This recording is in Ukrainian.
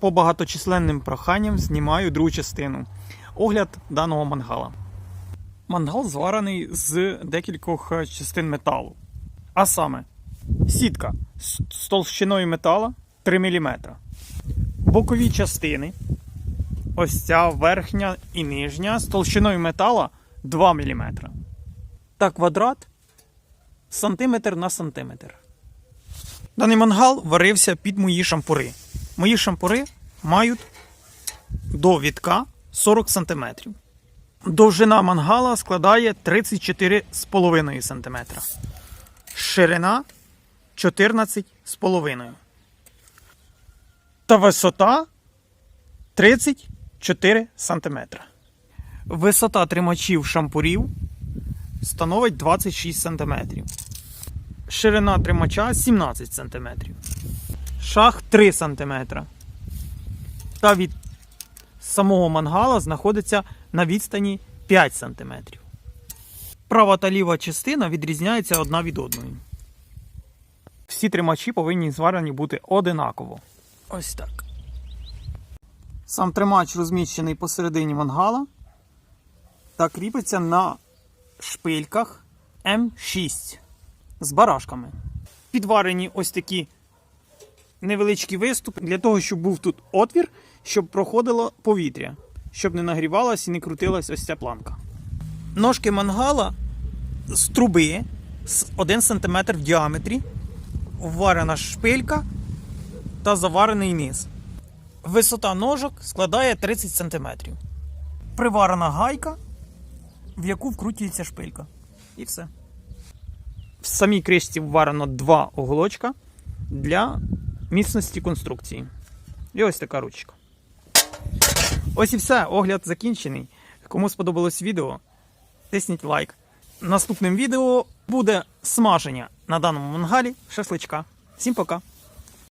по багаточисленним проханням знімаю другу частину. Огляд даного мангала. Мангал зварений з декількох е, частин металу. А саме, сітка з товщиною метала 3 мм. Бокові частини. Ось ця верхня і нижня з толщиною метала 2 мм. Та квадрат сантиметр на сантиметр. Даний мангал варився під мої шампури. Мої шампури мають до відка 40 см. Довжина мангала складає 34,5 см. Ширина 14,5 Та висота 34 см. Висота тримачів шампурів становить 26 см. Ширина тримача 17 см. Шах 3 см. Та від самого мангала знаходиться на відстані 5 см. Права та ліва частина відрізняються одна від одної. Всі тримачі повинні зварені бути одинаково. Ось так. Сам тримач розміщений посередині мангала та кріпиться на шпильках М6 з барашками. Підварені ось такі невеличкі виступи для того, щоб був тут отвір, щоб проходило повітря, щоб не нагрівалась і не крутилась ось ця планка. Ножки мангала з труби з 1 см в діаметрі, вварена шпилька та заварений низ. Висота ножок складає 30 см. Приварена гайка, в яку вкручується шпилька. І все. В самій кришці вварено два оголочка для міцності конструкції. І ось така ручка. Ось і все. Огляд закінчений. Кому сподобалось відео, тисніть лайк. Наступним відео буде смаження на даному мангалі шашличка. Всім пока!